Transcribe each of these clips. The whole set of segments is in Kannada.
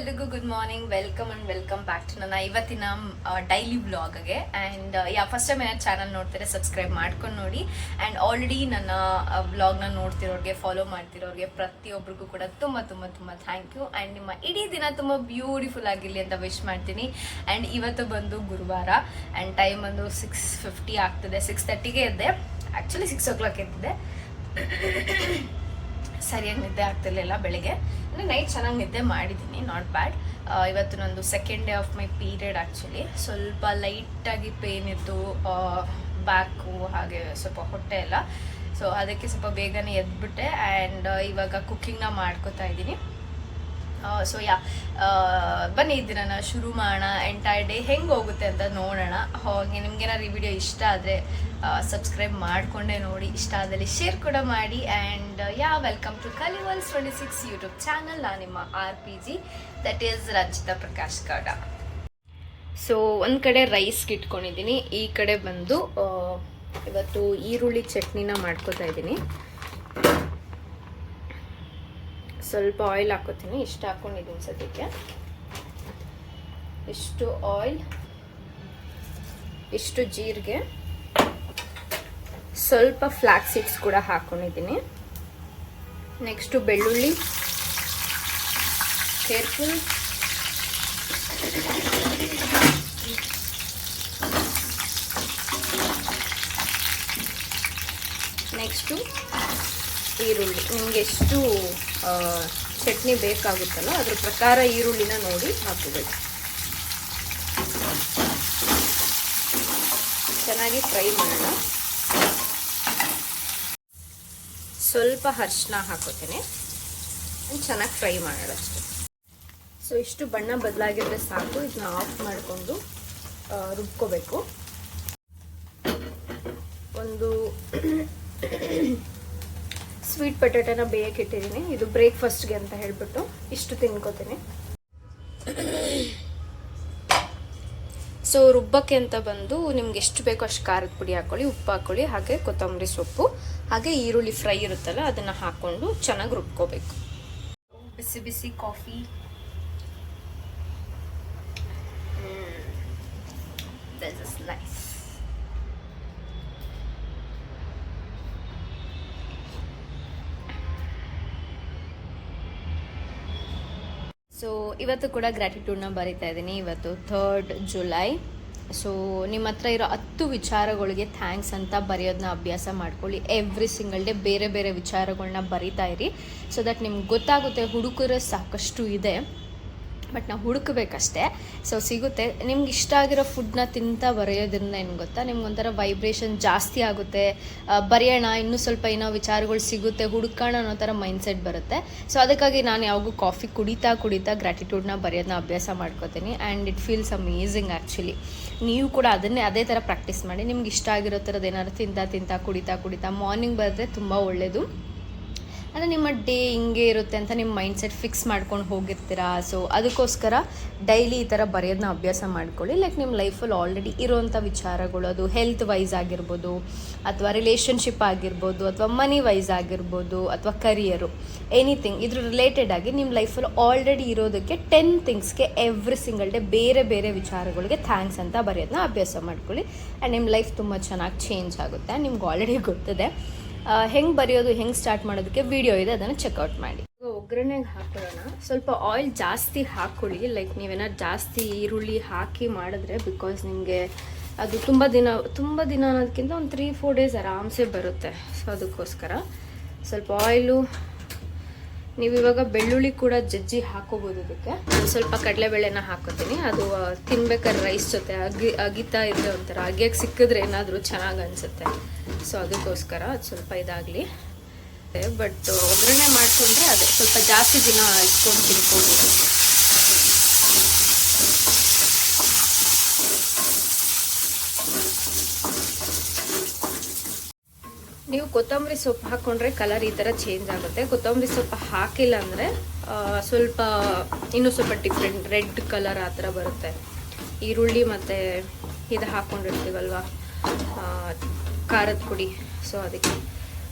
ಎಲ್ರಿಗೂ good morning welcome and welcome back to ನನ್ನ ಇವತ್ತಿನ ಡೈಲಿ ಬ್ಲಾಗ್ಗೆ ಆ್ಯಂಡ್ ಯಾ ಫಸ್ಟ್ ಟೈಮ್ ಏನಾದ್ರು ಚಾನಲ್ ನೋಡ್ತಾರೆ ಸಬ್ಸ್ಕ್ರೈಬ್ ಮಾಡ್ಕೊಂಡು ನೋಡಿ. ಆ್ಯಂಡ್ ಆಲ್ರೆಡಿ ನನ್ನ ವ್ಲಾಗ್ನ ನೋಡ್ತಿರೋರಿಗೆ ಫಾಲೋ ಮಾಡ್ತಿರೋರಿಗೆ ಪ್ರತಿಯೊಬ್ಬರಿಗೂ ಕೂಡ ತುಂಬ ತುಂಬ ತುಂಬ ಥ್ಯಾಂಕ್ ಯು ಆ್ಯಂಡ್ ನಿಮ್ಮ ಇಡೀ ದಿನ ತುಂಬ ಬ್ಯೂಟಿಫುಲ್ ಆಗಿರಲಿ ಅಂತ ವಿಶ್ ಮಾಡ್ತೀನಿ. ಆ್ಯಂಡ್ ಇವತ್ತು ಬಂದು ಗುರುವಾರ. ಆ್ಯಂಡ್ ಟೈಮ್ ಬಂದು ಸಿಕ್ಸ್ ಫಿಫ್ಟಿ ಆಗ್ತದೆ. ಸಿಕ್ಸ್ ತರ್ಟಿಗೆ ಇದ್ದೆ ಆ್ಯಕ್ಚುಲಿ ಸಿಕ್ಸ್ ಓ ಕ್ಲಾಕ್ ಎದ್ದಿದೆ. ಸರಿಯಾಗಿ ನಿದ್ದೆ ಆಗ್ತಿರ್ಲಿಲ್ಲ ಬೆಳಿಗ್ಗೆ. ಅಂದರೆ ನೈಟ್ ಚೆನ್ನಾಗಿ ನಿದ್ದೆ ಮಾಡಿದ್ದೀನಿ ನಾಟ್ ಬ್ಯಾಡ್ ಇವತ್ತು ನಂದು second day of my period actually ಸ್ವಲ್ಪ ಲೈಟಾಗಿ ಪೇನ್ ಇತ್ತು ಬ್ಯಾಕು ಹಾಗೆ ಸ್ವಲ್ಪ ಹೊಟ್ಟೆ ಎಲ್ಲ. ಸೊ ಅದಕ್ಕೆ ಸ್ವಲ್ಪ ಬೇಗನೆ ಎದ್ಬಿಟ್ಟೆ ಆ್ಯಂಡ್ ಇವಾಗ ಕುಕ್ಕಿಂಗ್ನ ಮಾಡ್ಕೋತಾ ಇದ್ದೀನಿ. ಸೊ ಯಾ ಬನ್ನಿ ಇದನ್ನ ಶುರು ಮಾಡೋಣ. ಎಂಟೈರ್ ಡೇ ಹೆಂಗೆ ಹೋಗುತ್ತೆ ಅಂತ ನೋಡೋಣ. ಹಾಗೆ ನಿಮ್ಗೇನಾದ್ರು ಈ ವಿಡಿಯೋ ಇಷ್ಟ ಆದರೆ ಸಬ್ಸ್ಕ್ರೈಬ್ ಮಾಡಿಕೊಂಡೇ ನೋಡಿ. ಇಷ್ಟ ಆದಲ್ಲಿ ಶೇರ್ ಕೂಡ ಮಾಡಿ. ಆ್ಯಂಡ್ ಯಾ ವೆಲ್ಕಮ್ ಟು ಕಲಿವಲ್ಸ್ ಟ್ವೆಂಟಿ ಸಿಕ್ಸ್ ಯೂಟ್ಯೂಬ್ ಚಾನಲ್ ನಾನು ನಿಮ್ಮ R P G that is Ranjitha Prakash ಕಾಡ ಸೊ ಒಂದು ಕಡೆ ರೈಸ್ಗೆ ಇಟ್ಕೊಂಡಿದ್ದೀನಿ. ಈ ಕಡೆ ಬಂದು ಇವತ್ತು ಈರುಳ್ಳಿ ಚಟ್ನಿನ ಮಾಡ್ಕೋತಾ ಇದ್ದೀನಿ. ಸ್ವಲ್ಪ ಆಯಿಲ್ ಹಾಕೋತೀನಿ. ಇಷ್ಟು ಹಾಕ್ಕೊಂಡಿದ್ದೀನಿ ಸದ್ಯಕ್ಕೆ. ಇಷ್ಟು ಆಯಿಲ್ ಇಷ್ಟು ಜೀರಿಗೆ, ಸ್ವಲ್ಪ ಫ್ಲಾಕ್ ಸೀಡ್ಸ್ ಕೂಡ ಹಾಕೊಂಡಿದ್ದೀನಿ. ನೆಕ್ಸ್ಟು ಬೆಳ್ಳುಳ್ಳಿ. ಕೇರ್ಫುಲ್ ನೆಕ್ಸ್ಟು ಈರುಳ್ಳಿ. ನಿಮಗೆ ಎಷ್ಟು ಚಟ್ನಿ ಬೇಕಾಗುತ್ತಲ್ಲ ಅದ್ರ ಪ್ರಕಾರ ಈರುಳ್ಳಿನ ನೋಡಿ ಹಾಕಬೇಕು ಚೆನ್ನಾಗಿ ಫ್ರೈ ಮಾಡೋಣ. ಸ್ವಲ್ಪ ಅರ್ಶಿನ ಹಾಕೋತೇನೆ. ಚೆನ್ನಾಗಿ ಫ್ರೈ ಮಾಡೋಣ ಅಷ್ಟೇ. ಸೊ, ಇಷ್ಟು ಬಣ್ಣ ಬದಲಾಗಿದ್ರೆ ಸಾಕು. ಇದನ್ನ ಆಫ್ ಮಾಡಿಕೊಂಡು ರುಬ್ಕೋಬೇಕು. ಒಂದು ಸ್ವೀಟ್ ಪೊಟ್ಯಾಟೋನ ಬೇಯಕ್ಕೆ ಇಟ್ಟಿದ್ದೀನಿ. ಇದು ಬ್ರೇಕ್ಫಾಸ್ಟ್ಗೆ ಅಂತ ಹೇಳಿಬಿಟ್ಟು ಇಷ್ಟು ತಿನ್ಕೋತೀನಿ. ಸೊ ರುಬ್ಬಕ್ಕೆ ಅಂತ ಬಂದು ನಿಮ್ಗೆ ಎಷ್ಟು ಬೇಕೋ ಅಷ್ಟು ಖಾರದ ಪುಡಿ ಹಾಕೊಳ್ಳಿ, ಉಪ್ಪು ಹಾಕೊಳ್ಳಿ, ಹಾಗೆ ಕೊತ್ತಂಬರಿ ಸೊಪ್ಪು, ಹಾಗೆ ಈರುಳ್ಳಿ ಫ್ರೈ ಇರುತ್ತಲ್ಲ, ಅದನ್ನು ಹಾಕ್ಕೊಂಡು ಚೆನ್ನಾಗಿ ರುಬ್ಕೋಬೇಕು. ಬಿಸಿ ಬಿಸಿ ಕಾಫಿ. ನೈಸ್ ಸೊ ಇವತ್ತು ಕೂಡ ಗ್ರ್ಯಾಟಿಟ್ಯೂಡ್ನ ಬರಿತಾ ಇದ್ದೀನಿ. ಇವತ್ತು ಥರ್ಡ್ ಜುಲೈ ಸೊ ನಿಮ್ಮ ಹತ್ರ ಇರೋ ಹತ್ತು ವಿಚಾರಗಳಿಗೆ ಥ್ಯಾಂಕ್ಸ್ ಅಂತ ಬರೆಯೋದನ್ನ ಅಭ್ಯಾಸ ಮಾಡ್ಕೊಳ್ಳಿ. ಎವ್ರಿ ಸಿಂಗಲ್ ಡೇ ಬೇರೆ ಬೇರೆ ವಿಚಾರಗಳನ್ನ ಬರಿತಾ ಇರಿ. ಸೊ ದಟ್ ನಿಮ್ಗೆ ಗೊತ್ತಾಗುತ್ತೆ ಹುಡುಕರು ಸಾಕಷ್ಟು ಇದೆ. ಬಟ್ ನಾವು ಹುಡುಕಬೇಕಷ್ಟೇ. ಸೊ ಸಿಗುತ್ತೆ. ನಿಮ್ಗೆ ಇಷ್ಟ ಆಗಿರೋ ಫುಡ್ನ ತಿಂತಾ ಬರೆಯೋದ್ರಿಂದ ಏನು ಗೊತ್ತಾ? ನಿಮ್ಗೆ ಒಂಥರ ವೈಬ್ರೇಷನ್ ಜಾಸ್ತಿ ಆಗುತ್ತೆ. ಬರೆಯೋಣ, ಇನ್ನೂ ಸ್ವಲ್ಪ ಏನೋ ವಿಚಾರಗಳು ಸಿಗುತ್ತೆ, ಹುಡುಕೋಣ ಅನ್ನೋ ಥರ ಮೈಂಡ್ಸೆಟ್ ಬರುತ್ತೆ. ಸೊ ಅದಕ್ಕಾಗಿ ನಾನು ಯಾವಾಗೂ ಕಾಫಿ ಕುಡಿತಾ ಕುಡಿತಾ ಗ್ರ್ಯಾಟಿಟ್ಯೂಡ್ನ ಬರೆಯೋದನ್ನ ಅಭ್ಯಾಸ ಮಾಡ್ಕೋತೀನಿ. And it feels amazing actually ನೀವು ಕೂಡ ಅದನ್ನೇ ಅದೇ ಥರ ಪ್ರಾಕ್ಟೀಸ್ ಮಾಡಿ. ನಿಮ್ಗೆ ಇಷ್ಟ ಆಗಿರೋ ಥರದ್ದು ಏನಾದ್ರು ತಿಂತಾ ತಿಂತಾ ಕುಡಿತಾ ಕುಡಿತಾ ಮಾರ್ನಿಂಗ್ ಬರೆದ್ರೆ ತುಂಬ ಒಳ್ಳೆಯದು ಅಂದರೆ ನಿಮ್ಮ ಡೇ ಹಿಂಗೆ ಇರುತ್ತೆ ಅಂತ ನಿಮ್ಮ ಮೈಂಡ್ಸೆಟ್ ಫಿಕ್ಸ್ ಮಾಡ್ಕೊಂಡು ಹೋಗಿರ್ತೀರಾ? ಸೊ ಅದಕ್ಕೋಸ್ಕರ ಡೈಲಿ ಈ ಥರ ಬರೆಯೋದನ್ನ ಅಭ್ಯಾಸ ಮಾಡ್ಕೊಳ್ಳಿ. ಲೈಕ್ ನಿಮ್ಮ ಲೈಫಲ್ಲಿ ಆಲ್ರೆಡಿ ಇರೋವಂಥ ವಿಚಾರಗಳು, ಅದು ಹೆಲ್ತ್ ವೈಸ್ ಆಗಿರ್ಬೋದು, ಅಥವಾ ರಿಲೇಷನ್ಶಿಪ್ ಆಗಿರ್ಬೋದು, ಅಥವಾ ಮನಿ ವೈಸ್ ಆಗಿರ್ಬೋದು, ಅಥವಾ ಕರಿಯರು ಎನಿಥಿಂಗ್ ಇದ್ರ ರಿಲೇಟೆಡ್ ಆಗಿ ನಿಮ್ಮ ಲೈಫಲ್ಲಿ ಆಲ್ರೆಡಿ ಇರೋದಕ್ಕೆ ಟೆನ್ ಥಿಂಗ್ಸ್ಗೆ ಎವ್ರಿ ಸಿಂಗಲ್ ಡೇ ಬೇರೆ ಬೇರೆ ವಿಚಾರಗಳಿಗೆ ಥ್ಯಾಂಕ್ಸ್ ಅಂತ ಬರೆಯೋದನ್ನ ಅಭ್ಯಾಸ ಮಾಡ್ಕೊಳ್ಳಿ. ಆ್ಯಂಡ್ ನಿಮ್ಮ ಲೈಫ್ ತುಂಬ ಚೆನ್ನಾಗಿ ಚೇಂಜ್ ಆಗುತ್ತೆ. ನಿಮ್ಗೆ ಆಲ್ರೆಡಿ ಗೊತ್ತಿದೆ. ಹೆಂಗೆ ಬರೆಯೋದು, ಹೆಂಗೆ ಸ್ಟಾರ್ಟ್ ಮಾಡೋದಕ್ಕೆ ವಿಡಿಯೋ ಇದೆ, ಅದನ್ನು ಚೆಕ್ಔಟ್ ಮಾಡಿ. ಒಗ್ಗರಣೆಗೆ ಹಾಕೊಳ್ಳೋಣ. ಸ್ವಲ್ಪ ಆಯಿಲ್ ಜಾಸ್ತಿ ಹಾಕ್ಕೊಳ್ಳಿ. ಲೈಕ್ ನೀವೇನಾದ್ರು ಜಾಸ್ತಿ ಈರುಳ್ಳಿ ಹಾಕಿ ಮಾಡಿದ್ರೆ ಬಿಕಾಸ್ ನಿಮಗೆ ಅದು ತುಂಬ ದಿನ ತುಂಬ ದಿನ ಅನ್ನೋದಕ್ಕಿಂತ ಒಂದು ತ್ರೀ ಫೋರ್ ಡೇಸ್ ಆರಾಮ್ಸೆ ಬರುತ್ತೆ. ಸೊ ಅದಕ್ಕೋಸ್ಕರ ಸ್ವಲ್ಪ ಆಯಿಲು ನೀವು ಇವಾಗ ಬೆಳ್ಳುಳ್ಳಿ ಕೂಡ ಜಜ್ಜಿ ಹಾಕೋಬೋದು ಇದಕ್ಕೆ. ಸ್ವಲ್ಪ ಕಡಲೆಬೇಳೆನ ಹಾಕೋತೀನಿ. ಅದು ತಿನ್ಬೇಕಾದ್ರೆ ರೈಸ್ ಜೊತೆ, ಅಗಿ, ಅಗಿತಾ ಇದ್ರೆ ಒಂಥರ ಅಗಿಯಕ್ಕೆ ಸಿಕ್ಕಿದ್ರೆ ಏನಾದರೂ ಚೆನ್ನಾಗಿ ಅನಿಸುತ್ತೆ. ಸೊ ಅದಕ್ಕೋಸ್ಕರ ಅದು ಸ್ವಲ್ಪ ಇದಾಗಲಿ. ಬಟ್ ಒಗ್ಗರಣೆ ಮಾಡಿಕೊಂಡ್ರೆ ಅದೇ ಸ್ವಲ್ಪ ಜಾಸ್ತಿ ದಿನ ಇಟ್ಕೊಂಡು ತಿನ್ಕೋಬೋದು ನೀವು ಕೊತ್ತಂಬರಿ ಸೊಪ್ಪು ಹಾಕ್ಕೊಂಡ್ರೆ ಕಲರ್ ಈ ಥರ ಚೇಂಜ್ ಆಗುತ್ತೆ. ಕೊತ್ತಂಬರಿ ಸೊಪ್ಪು ಹಾಕಿಲ್ಲ ಅಂದರೆ ಸ್ವಲ್ಪ ಇನ್ನೂ ಸ್ವಲ್ಪ ಡಿಫ್ರೆಂಟ್ ರೆಡ್ ಕಲರ್ ಆ ಥರ ಬರುತ್ತೆ. ಈರುಳ್ಳಿ ಮತ್ತು ಇದು ಹಾಕ್ಕೊಂಡಿರ್ತೀವಲ್ವ ಆ, ಖಾರದ ಪುಡಿ. ಸೊ ಅದಕ್ಕೆ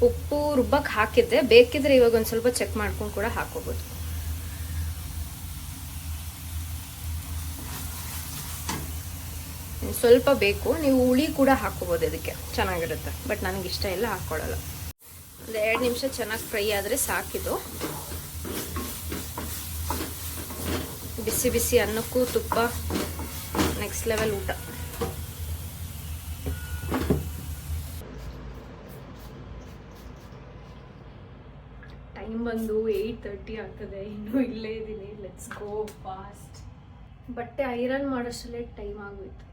ಉಪ್ಪು ರುಬ್ಬಕ್ಕೆ ಹಾಕಿದ್ದೆ ಬೇಕಿದ್ರೆ ಇವಾಗ ಒಂದು ಸ್ವಲ್ಪ ಚೆಕ್ ಮಾಡ್ಕೊಂಡು ಕೂಡ ಹಾಕೋಬೋದು. ಸ್ವಲ್ಪ ಬೇಕು ನೀವು ಹುಳಿ ಕೂಡ ಹಾಕೋಬೋದು ಇದಕ್ಕೆ. ಚೆನ್ನಾಗಿರುತ್ತೆ. ಬಟ್ ನನಗೆ ಇಷ್ಟ ಇಲ್ಲ ಹಾಕ್ಕೊಳ್ಳಲ್ಲ ಒಂದು ಎರಡು ನಿಮಿಷ ಚೆನ್ನಾಗಿ ಫ್ರೈ ಆದರೆ ಸಾಕಿದು ಬಿಸಿ ಬಿಸಿ ಅನ್ನಕ್ಕೂ ತುಪ್ಪ ನೆಕ್ಸ್ಟ್ ಲೆವೆಲ್ ಊಟ. ಟೈಮ್ ಬಂದು ಏಯ್ಟ್ ತರ್ಟಿ ಆಗ್ತದೆ ಇನ್ನೂ ಇಲ್ಲೇ ಇದ್ದೀನಿ. ಲೆಟ್ಸ್ ಗೋ ಫಾಸ್ಟ್ ಬಟ್ಟೆ ಐರನ್ ಮಾಡೋಷ್ಟಲ್ಲೇ ಟೈಮ್ ಆಗೋಯ್ತು.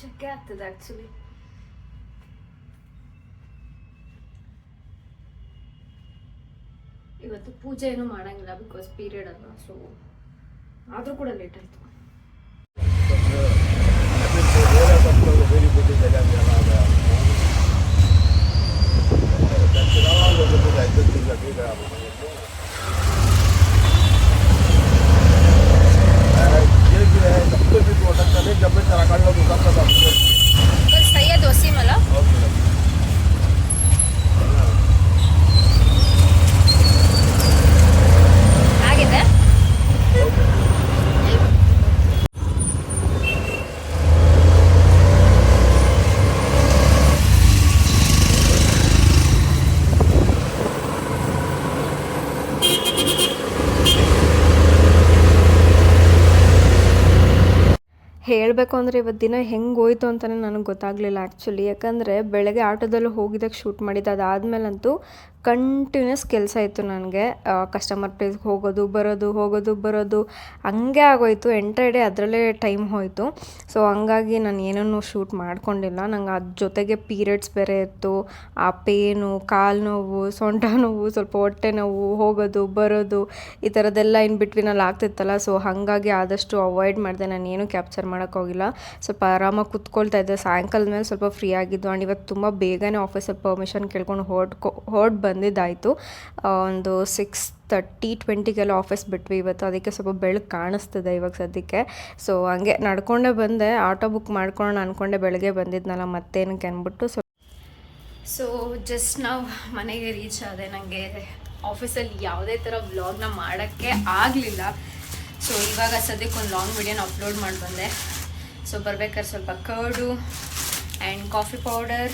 ಶೆಕೆ ಆಗ್ತದೆ ಆ್ಯಕ್ಚುಲಿ ಇವತ್ತು ಪೂಜೆ ಏನು ಮಾಡಂಗಿಲ್ಲ ಬಿಕಾಸ್ ಪೀರಿಯಡ್ ಅಲ್ಲ ಸೊ ಆದರೂ ಕೂಡ ಲೇಟ್ ಆಯಿತು. ಸೈಯದ್ ಹೇಳ ಹೇಳಬೇಕು ಅಂದರೆ ಇವತ್ತು ದಿನ ಹೆಂಗೆ ಹೋಯ್ತು ಅಂತಲೇ ನನಗೆ ಗೊತ್ತಾಗಲಿಲ್ಲ ಆ್ಯಕ್ಚುಲಿ ಯಾಕಂದರೆ ಬೆಳಗ್ಗೆ ಆಟೋದಲ್ಲಿ ಹೋಗಿದ್ದಕ್ಕೆ ಶೂಟ್ ಮಾಡಿದ್ದು ಅದಾದಮೇಲಂತೂ ಕಂಟಿನ್ಯೂಸ್ ಕೆಲಸ ಇತ್ತು ನನಗೆ. ಕಸ್ಟಮರ್ ಪ್ಲೇಸ್ಗೆ ಹೋಗೋದು, ಬರೋದು ಹೋಗೋದು, ಬರೋದು, ಹಂಗೆ ಆಗೋಯ್ತು. ಎಂಟರ್ ಡೇ ಅದರಲ್ಲೇ ಟೈಮ್ ಹೋಯಿತು. ಸೊ ಹಂಗಾಗಿ ನಾನು ಏನನ್ನೂ ಶೂಟ್ ಮಾಡ್ಕೊಂಡಿಲ್ಲ. ನಂಗೆ ಅದ್ರ ಜೊತೆಗೆ ಪೀರಿಯಡ್ಸ್ ಬೇರೆ ಇತ್ತು. ಆ ಪೇನು ಕಾಲು ನೋವು, ಸೊಂಟ ನೋವು, ಸ್ವಲ್ಪ ಹೊಟ್ಟೆ ನೋವು, ಹೋಗೋದು, ಬರೋದು, ಈ ಥರದ್ದೆಲ್ಲ ಇನ್ ಬಿಟ್ವೀನಲ್ಲಿ ಆಗ್ತಿತ್ತಲ್ಲ. ಸೊ ಹಾಗಾಗಿ ಆದಷ್ಟು ಅವಾಯ್ಡ್ ಮಾಡಿದೆ. ನಾನು ಏನು ಕ್ಯಾಪ್ಚರ್ ಮಾಡೋಕ್ಕೋಗಿಲ್ಲ ಸ್ವಲ್ಪ ಆರಾಮಾಗಿ ಕುತ್ಕೊಳ್ತಾ ಇದ್ದೆ. ಸಾಯಂಕಾಲದ ಮೇಲೆ ಸ್ವಲ್ಪ ಫ್ರೀ ಆಗಿದ್ದು ಆ್ಯಂಡ್ ಇವತ್ತು ತುಂಬ ಬೇಗನೆ ಆಫೀಸಲ್ಲಿ ಪರ್ಮಿಷನ್ ಕೇಳ್ಕೊಂಡು ಹೊರಡ್ಕೊ ಹೊರಡ್ ಬಂದಿದ್ದಾಯಿತು. ಒಂದು ಸಿಕ್ಸ್ ತರ್ಟಿ ಟ್ವೆಂಟಿಗೆಲ್ಲ ಆಫೀಸ್ ಬಿಟ್ವಿ ಇವತ್ತು. ಅದಕ್ಕೆ ಸ್ವಲ್ಪ ಬೆಳಕು ಕಾಣಿಸ್ತಿದೆ ಇವಾಗ ಸದ್ಯಕ್ಕೆ. ಸೊ ಹಂಗೆ ನಡ್ಕೊಂಡೇ ಬಂದೆ. ಆಟೋ ಬುಕ್ ಮಾಡ್ಕೊಳ್ಳೋಣ ಅಂದ್ಕೊಂಡೆ ಬೆಳಗ್ಗೆ ಬಂದಿದ್ನಲ್ಲ, ಮತ್ತೇನಕ್ಕೆ ಅಂದ್ಬಿಟ್ಟು ಸೊ ಸೊ ಜಸ್ಟ್ ನಾವು ಮನೆಗೆ ರೀಚ್ ಆದೆ. ನನಗೆ ಆಫೀಸಲ್ಲಿ ಯಾವುದೇ ಥರ ವ್ಲಾಗ್ನ ಮಾಡೋಕ್ಕೆ ಆಗಲಿಲ್ಲ. ಸೊ ಇವಾಗ ಸದ್ಯಕ್ಕೆ ಒಂದು ಲಾಂಗ್ ವಿಡಿಯೋನ ಅಪ್ಲೋಡ್ ಮಾಡಿ ಬಂದೆ ಸೊ ಬರ್ಬೇಕಾದ್ರೆ ಸ್ವಲ್ಪ curd and coffee powder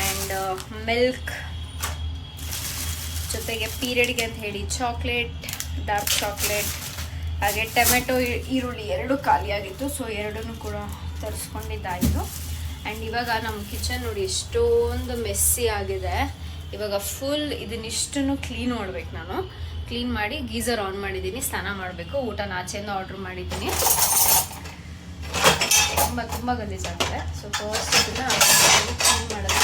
and milk ಜೊತೆಗೆ ಪೀರಿಯಡ್ಗೆ ಅಂತ ಹೇಳಿ ಚಾಕ್ಲೇಟ್ ಡಾರ್ಕ್ ಚಾಕ್ಲೇಟ್ ಹಾಗೆ ಟೊಮೆಟೊ ಈರುಳ್ಳಿ ಎರಡು ಖಾಲಿಯಾಗಿತ್ತು ಸೊ ಎರಡನ್ನೂ ಕೂಡ ತರಿಸ್ಕೊಂಡಿದ್ದಾಯಿತು. ಆ್ಯಂಡ್ ಇವಾಗ ನಮ್ಮ ಕಿಚನ್ ನೋಡಿ ಎಷ್ಟೊಂದು ಮೆಸ್ಸಿ ಆಗಿದೆ. ಇವಾಗ ಫುಲ್ ಇದನ್ನಿಷ್ಟು ಕ್ಲೀನ್ ಮಾಡ್ಬೇಕು ನಾನು. ಕ್ಲೀನ್ ಮಾಡಿ, ಗೀಸರ್ ಆನ್ ಮಾಡಿದ್ದೀನಿ, ಸ್ನಾನ ಮಾಡಬೇಕು. ಊಟ ನಾಚೆಯಿಂದ ಆರ್ಡ್ರ್ ಮಾಡಿದ್ದೀನಿ. ತುಂಬ ತುಂಬ ಗಲೀಜಾಗುತ್ತೆ. ಸೊ ಫಸ್ಟ್ ಇದನ್ನು ಕ್ಲೀನ್ ಮಾಡೋದು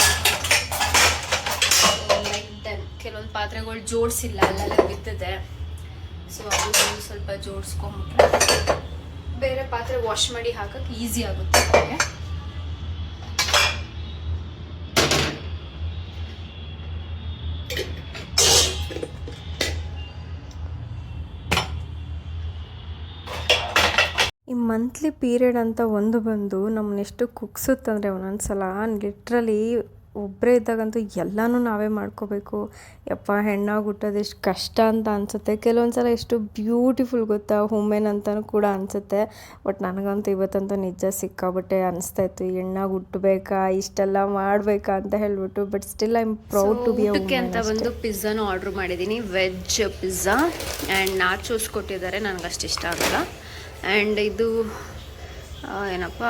ಕೆಲವೊಂದು ಪಾತ್ರೆಗಳು ಜೋಡಿಸಿಲ್ಲ, ಅಲ್ಲೆಲ್ಲ ಬಿದ್ದಿದೆ. ಸೊ ಅದು ಸ್ವಲ್ಪ ಜೋಡಿಸ್ಕೊಂಬಿಟ್ರೆ ಬೇರೆ ಪಾತ್ರೆ ವಾಶ್ ಮಾಡಿ ಹಾಕಕ್ಕೆ ಈಸಿ ಆಗುತ್ತೆ. ಮಂತ್ಲಿ ಪೀರಿಯಡ್ ಅಂತ ಒಂದು ಬಂದು ನಮ್ಮನ್ನೆಷ್ಟು ಕುಗ್ಸುತ್ತಂದರೆ ಒಂದೊಂದು ಸಲ ಲಿಟ್ರಲಿ ಒಬ್ಬರೇ ಇದ್ದಾಗಂತೂ ಎಲ್ಲನೂ ನಾವೇ ಮಾಡ್ಕೋಬೇಕು. ಯಪ್ಪ ಹೆಣ್ಣಾಗಿ ಹುಟ್ಟೋದು ಎಷ್ಟು ಕಷ್ಟ ಅಂತ ಅನಿಸುತ್ತೆ. ಕೆಲವೊಂದು ಸಲ ಎಷ್ಟು ಬ್ಯೂಟಿಫುಲ್ ಗೊತ್ತಾ ವುಮೆನ್ ಅಂತಲೂ ಕೂಡ ಅನಿಸುತ್ತೆ. ಬಟ್ ನನಗಂತೂ ಇವತ್ತಂತೂ ನಿಜ ಸಿಕ್ಕಾಬಟ್ಟೆ ಅನಿಸ್ತಾ ಇತ್ತು. ಹೆಣ್ಣಾಗಿ ಹುಟ್ಟಬೇಕಾ ಇಷ್ಟೆಲ್ಲ ಮಾಡಬೇಕಾ ಅಂತ ಹೇಳ್ಬಿಟ್ಟು but still I am proud to be ಅಂತ ಒಂದು ಪಿಜ್ಜಾನು ಆರ್ಡರ್ ಮಾಡಿದ್ದೀನಿ. ವೆಜ್ ಪಿಜ್ಜಾ ಆ್ಯಂಡ್ ನಾಚೋಸ್ ಕೊಟ್ಟಿದ್ದಾರೆ. ನನಗಷ್ಟು ಇಷ್ಟ ಆಗಲ್ಲ ಆ್ಯಂಡ್ ಇದು ಏನಪ್ಪ,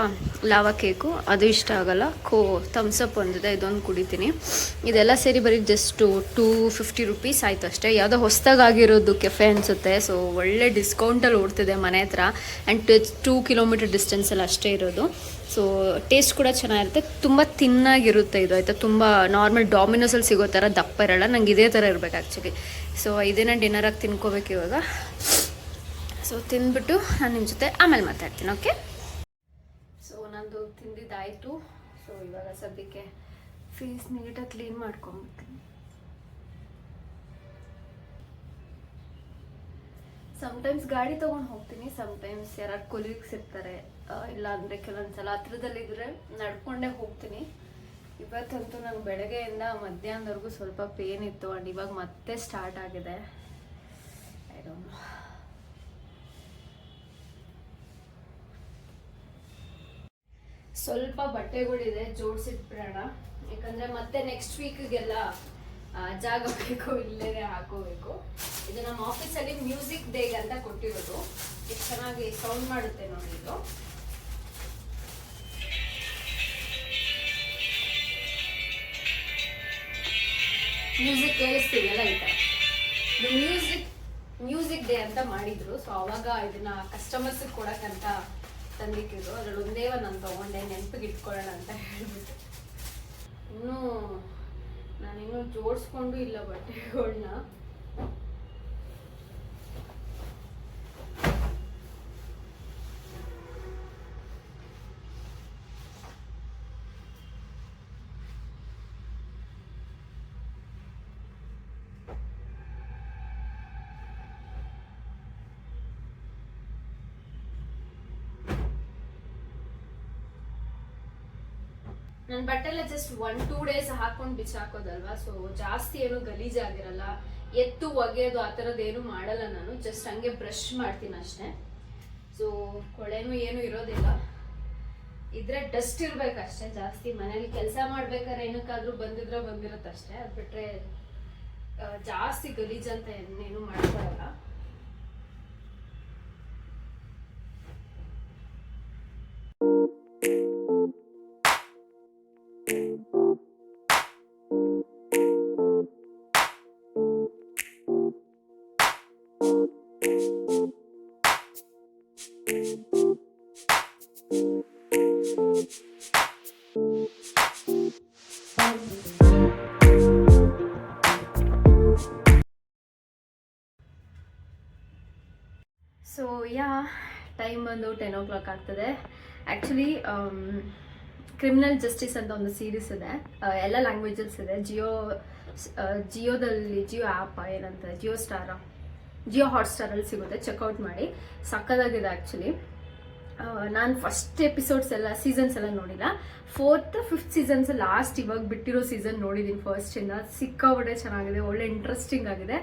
ಲಾವಾ ಕೇಕು. ಅದು ಇಷ್ಟ ಆಗಲ್ಲ. ಕೋ ಥಮ್ಸಪ್ ಒಂದಿದೆ, ಇದೊಂದು ಕುಡಿತೀನಿ. ಇದೆಲ್ಲ ಸೇರಿ ಬರೀ ಜಸ್ಟು ಟೂ ಫಿಫ್ಟಿ ರುಪೀಸ್ ಆಯಿತು ಅಷ್ಟೇ. ಯಾವುದೋ ಹೊಸ್ದಾಗಿರೋದು ಕೆಫೆ ಅನಿಸುತ್ತೆ. ಸೊ ಒಳ್ಳೆ ಡಿಸ್ಕೌಂಟಲ್ಲಿ ಓಡ್ತಿದೆ ಮನೆ ಹತ್ರ. ಆ್ಯಂಡ್ ಟೂ ಕಿಲೋಮೀಟರ್ ಡಿಸ್ಟೆನ್ಸಲ್ಲಿ ಅಷ್ಟೇ ಇರೋದು. ಸೊ ಟೇಸ್ಟ್ ಕೂಡ ಚೆನ್ನಾಗಿರುತ್ತೆ. ತುಂಬ ತಿನ್ನಾಗಿರುತ್ತೆ ಇದು, ಆಯಿತಾ? ತುಂಬ ನಾರ್ಮಲ್ ಡಾಮಿನೋಸಲ್ಲಿ ಸಿಗೋ ಥರ ದಪ್ಪ ಇರಲ್ಲ. ನಂಗೆ ಇದೇ ಥರ ಇರಬೇಕು ಆ್ಯಕ್ಚುಲಿ ಸೊ ಇದನ್ನು ಡಿನ್ನರಾಗಿ ತಿನ್ಕೋಬೇಕು ಇವಾಗ. ಸೊ ತಿಂದ್ಬಿಟ್ಟು ನಾನು ನಿಮ್ಮ ಜೊತೆ ಆಮೇಲೆ ಮಾತಾಡ್ತೀನಿ ಓಕೆ ಸೊ ನಂದು ತಿಂದಿದ್ದಾಯಿತು. ಸೊ ಇವಾಗ ಸದ್ಯಕ್ಕೆ ಫೇಸ್ ನೀಟಾಗಿ ಕ್ಲೀನ್ ಮಾಡ್ಕೊಂಬಿಡ್ತೀನಿ. ಸಮ್ಟೈಮ್ಸ್ ಗಾಡಿ ತೊಗೊಂಡು ಹೋಗ್ತೀನಿ ಸಮ್ಟೈಮ್ಸ್ ಯಾರು ಕೊಲೀಗ್ಸ್ ಇರ್ತಾರೆ ಇಲ್ಲ ಅಂದರೆ ಕೆಲವೊಂದ್ಸಲ ಹತ್ರದಲ್ಲಿದ್ದರೆ ನಡ್ಕೊಂಡೇ ಹೋಗ್ತೀನಿ. ಇವತ್ತಂತೂ ನಂಗೆ ಬೆಳಗ್ಗೆಯಿಂದ ಮಧ್ಯಾಹ್ನದವರೆಗೂ ಸ್ವಲ್ಪ ಪೇನ್ ಇತ್ತು ಆ್ಯಂಡ್ ಇವಾಗ ಮತ್ತೆ ಸ್ಟಾರ್ಟ್ ಆಗಿದೆ. ಐ ಡೋಂಟ್ ನೋ ಸ್ವಲ್ಪ ಬಟ್ಟೆಗಳಿದೆ, ಜೋಡಿಸಿಟ್ಬಿಡೋಣ. ಯಾಕಂದ್ರೆ ಮತ್ತೆ ನೆಕ್ಸ್ಟ್ ವೀಕ್ಗೆಲ್ಲ ಜಾಗ ಬೇಕು, ಇಲ್ಲೇ ಹಾಕೋಬೇಕು. ಇದು ನಮ್ಮ ಆಫೀಸಲ್ಲಿ ಮ್ಯೂಸಿಕ್ ಡೇಗ್ ಅಂತ ಕೊಟ್ಟಿರೋದು. ಎಷ್ಟು ಚೆನ್ನಾಗಿ ಸೌಂಡ್ ಮಾಡುತ್ತೆ ನೋಡಿ ಇದು. ಮ್ಯೂಸಿಕ್ ಕೇಳಿಸ್ತೀವಲ್ಲ ಈ ಥರ ಮ್ಯೂಸಿಕ್ ಮ್ಯೂಸಿಕ್ ಡೇ ಅಂತ ಮಾಡಿದ್ರು. ಸೊ ಅವಾಗ ಇದನ್ನ ಕಸ್ಟಮರ್ಸ್ ಕೊಡಕ್ಕಂತ ತಂದಿಟ್ಟಿದ್ರು ಅದ್ರಲ್ಲಿ ಒಂದೇ ಒಂದು ನಾನು ತಗೊಂಡೆ ನೆನಪಿಗೆ ಇಟ್ಕೊಳ್ಳೋಣ ಅಂತ ಹೇಳ್ಬಿಟ್ಟು. ಇನ್ನೂ ನಾನಿನ್ನೂ ಜೋಡಿಸ್ಕೊಂಡು ಇಲ್ಲ ಬಟ್ಟೆಗಳನ್ನ ನನ್ನ ಬಟ್ಟೆ ಎಲ್ಲ ಜಸ್ಟ್ ಒನ್ ಟೂ ಡೇಸ್ ಹಾಕೊಂಡು ಬಿಚ್ಚಾಕೋದಲ್ವಾ? ಸೊ ಜಾಸ್ತಿ ಏನು ಗಲೀಜಾಗಿರಲ್ಲ ಎತ್ತು, ಒಗೆಯೋದು ಆ ಥರದ್ದು ಏನು ಮಾಡಲ್ಲ ನಾನು. ಜಸ್ಟ್ ಹಂಗೆ ಬ್ರಷ್ ಮಾಡ್ತೀನಿ ಅಷ್ಟೇ. ಸೊ ಕೊಳೆನೂ ಏನು ಇರೋದಿಲ್ಲ. ಇದ್ರೆ ಡಸ್ಟ್ ಇರ್ಬೇಕಷ್ಟೇ ಜಾಸ್ತಿ. ಮನೇಲಿ ಕೆಲಸ ಮಾಡ್ಬೇಕಾದ್ರೆ ಏನಕ್ಕಾದ್ರೂ ಬಂದಿದ್ರೆ ಬಂದಿರತ್ತಷ್ಟೇ. ಅದು ಬಿಟ್ರೆ ಜಾಸ್ತಿ ಗಲೀಜ್ ಅಂತ ಏನೇನು ಮಾಡ್ಕೊಳಲ್ಲ ಆಗ್ತದೆ. ಆ್ಯಕ್ಚುಲಿ ಕ್ರಿಮಿನಲ್ ಜಸ್ಟಿಸ್ ಅಂತ ಒಂದು ಸೀರೀಸ್ ಇದೆ. ಎಲ್ಲ ಲ್ಯಾಂಗ್ವೇಜಸ್ ಇದೆ. ಜಿಯೋ ಜಿಯೋದಲ್ಲಿ ಜಿಯೋ ಆ್ಯಪ್ ಏನಂತ ಜಿಯೋ ಸ್ಟಾರ ಜಿಯೋ ಹಾಟ್ಸ್ಟಾರಲ್ಲಿ ಸಿಗುತ್ತೆ. ಚೆಕ್ಔಟ್ ಮಾಡಿ. ಸಕ್ಕದಾಗಿದೆ ಆ್ಯಕ್ಚುಲಿ ನಾನು ಫಸ್ಟ್ ಎಪಿಸೋಡ್ಸ್ ಎಲ್ಲ ಸೀಸನ್ಸ್ ಎಲ್ಲ ನೋಡಿಲ್ಲ. ಫೋರ್ತ್ ಫಿಫ್ತ್ ಸೀಸನ್ಸ್ ಲಾಸ್ಟ್ ಇವಾಗ ಬಿಟ್ಟಿರೋ ಸೀಸನ್ ನೋಡಿದ್ದೀನಿ ಫಸ್ಟಿಂದ ಸಿಕ್ಕಾಪಟ್ಟೆ ಚೆನ್ನಾಗಿದೆ, ಒಳ್ಳೆ ಇಂಟ್ರೆಸ್ಟಿಂಗ್ ಆಗಿದೆ.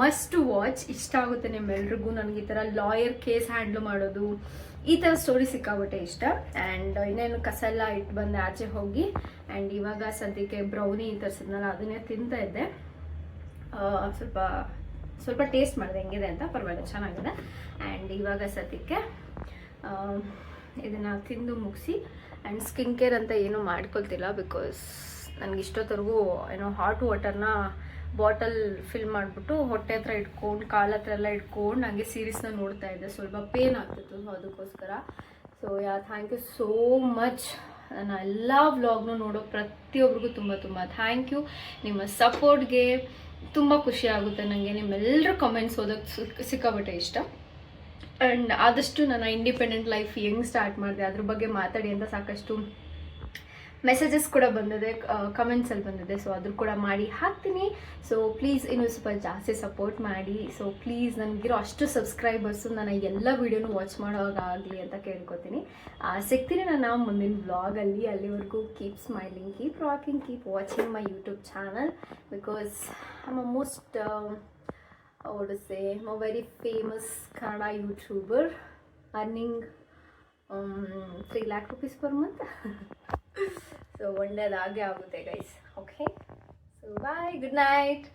ಮಸ್ಟ್ ವಾಚ್ ಇಷ್ಟ ಆಗುತ್ತೆ ನಿಮ್ಮೆಲ್ರಿಗೂ. ನನಗೆ ಈ ಥರ ಲಾಯರ್ ಕೇಸ್ ಹ್ಯಾಂಡ್ಲ್ ಮಾಡೋದು, ಈ ಥರ ಸ್ಟೋರಿ ಸಿಕ್ಕಾಪಟ್ಟೆ ಇಷ್ಟ. ಆ್ಯಂಡ್ ಇನ್ನೇನು ಕಸ ಎಲ್ಲ ಇಟ್ಟು ಬಂದೆ ಆಚೆ ಹೋಗಿ ಆ್ಯಂಡ್ ಇವಾಗ ಸದ್ಯಕ್ಕೆ ಬ್ರೌನಿ ತರಿಸಿದ್ನಲ್ಲ, ಅದನ್ನೇ ತಿಂತಾ ಇದ್ದೆ. ಸ್ವಲ್ಪ ಸ್ವಲ್ಪ ಟೇಸ್ಟ್ ಮಾಡಿದೆ, ಹೆಂಗಿದೆ ಅಂತ ಪರವಾಗಿಲ್ಲ, ಚೆನ್ನಾಗಿದೆ. ಆ್ಯಂಡ್ ಇವಾಗ ಸದ್ಯಕ್ಕೆ ಇದನ್ನು ತಿಂದು ಮುಗಿಸಿ ಆ್ಯಂಡ್ ಸ್ಕಿನ್ ಕೇರ್ ಅಂತ ಏನೂ ಮಾಡ್ಕೊಳ್ತಿಲ್ಲ ಬಿಕಾಸ್ ನನಗೆ ಇಷ್ಟೊತ್ತರೆಗೂ ಏನೋ ಹಾಟ್ ವಾಟರ್ನ ಬಾಟಲ್ ಫಿಲ್ ಮಾಡಿಬಿಟ್ಟು ಹೊಟ್ಟೆ ಹತ್ರ ಇಟ್ಕೊಂಡು, ಕಾಲ ಹತ್ರ ಎಲ್ಲ ಇಟ್ಕೊಂಡು ನನಗೆ ಸೀರೀಸ್ನ ನೋಡ್ತಾ ಇದ್ದೆ. ಸ್ವಲ್ಪ ಪೇನ್ ಆಗ್ತಿತ್ತು ಅದಕ್ಕೋಸ್ಕರ. So ya thank you so much ನನ್ನ ಎಲ್ಲ ವ್ಲಾಗ್ನು ನೋಡೋ ಪ್ರತಿಯೊಬ್ಬರಿಗೂ ತುಂಬ ತುಂಬ ಥ್ಯಾಂಕ್ ಯು ನಿಮ್ಮ ಸಪೋರ್ಟ್ಗೆ ತುಂಬ ಖುಷಿ ಆಗುತ್ತೆ. ನನಗೆ ನಿಮ್ಮೆಲ್ಲರ ಕಮೆಂಟ್ಸ್ ಓದೋಕ್ಕೆ ಸಿಕ್ ಸಿಕ್ಕಾಬಟ್ಟೆ ಇಷ್ಟ. ಆ್ಯಂಡ್ ಆದಷ್ಟು ನಾನು ಇಂಡಿಪೆಂಡೆಂಟ್ ಲೈಫ್ ಹೆಂಗೆ ಸ್ಟಾರ್ಟ್ ಮಾಡಿದೆ, ಅದ್ರ ಬಗ್ಗೆ ಮಾತಾಡಿ ಅಂತ ಸಾಕಷ್ಟು ಮೆಸೇಜಸ್ ಕೂಡ ಬಂದಿದೆ ಕಮೆಂಟ್ಸಲ್ಲಿ ಬಂದಿದೆ. ಸೊ ಅದ್ರ ಕೂಡ ಮಾಡಿ ಹಾಕ್ತೀನಿ. ಸೊ ಪ್ಲೀಸ್ ಇನ್ನೂ ಸ್ವಲ್ಪ ಜಾಸ್ತಿ ಸಪೋರ್ಟ್ ಮಾಡಿ. ಸೊ ಪ್ಲೀಸ್ ನನಗಿರೋ ಅಷ್ಟು ಸಬ್ಸ್ಕ್ರೈಬರ್ಸು ನನ್ನ ಎಲ್ಲ ವೀಡಿಯೋನು ವಾಚ್ ಮಾಡೋವಾಗಲಿ ಅಂತ ಕೇಳ್ಕೊತೀನಿ. ಸಿಗ್ತೀನಿ ನಾನು ಮುಂದಿನ ವ್ಲಾಗಲ್ಲಿ ಅಲ್ಲಿವರೆಗೂ keep smiling keep rocking keep watching my YouTube channel because I most what to say, a very famous Kannada YouTuber earning um, 3 lakh rupees per month. so ಒಳ್ಳೆಯದಾಗೆ ಆಗುತ್ತೆ guys. Okay? So, bye. Good night